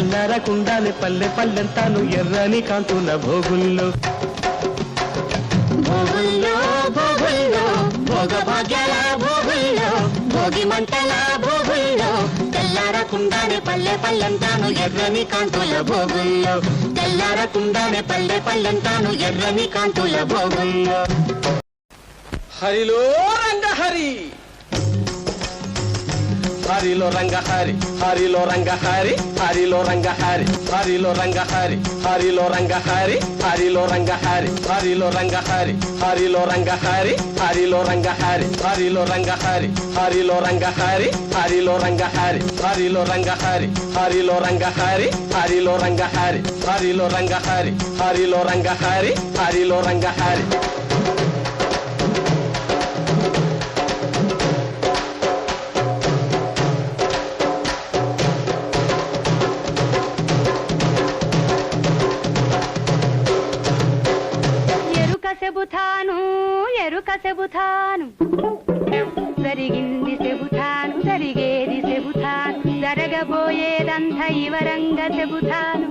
తెల్లారకుండానే పల్లె పల్లెంతాను ఎర్రని కాంతుల భోగుల్లో. భోగుల్లో భోగుల్లో భోగ భాగ్యాల భోగుల్లో భోగి మంటల భోగుల్లో. తెల్లారకుండానే పల్లె పల్లెంతాను ఎర్రని కాంతుల భోగుల్లో. తెల్లారకుండానే పల్లె పల్లెంతాను ఎర్రని కాంతుల భోగుల్లో. హరిలో రంగ హరి హరిలో రంగ హరి హరిలో రంగ హరి హరిలో రంగ హరి హరిలో రంగ హరి హరిలో రంగ హరి హరిలో రంగ హరి హరిలో రంగ హరి హరిలో రంగ హరి హరిలో రంగ హరి హరిలో రంగ హరి హరిలో రంగ హరి హరిలో రంగ హరి హరిలో రంగ హరి హరిలో రంగ హరి హరిలో రంగ హరి హరిలో రంగ హరి హరిలో రంగ హరి హరిలో రంగ హరి సెబుతాను ఎరుక సెబుతాను జరిగింది చెబుతాను జరిగేది చెబుతాను. జరగబోయేదంత ఇవరంగా చెబుతాను.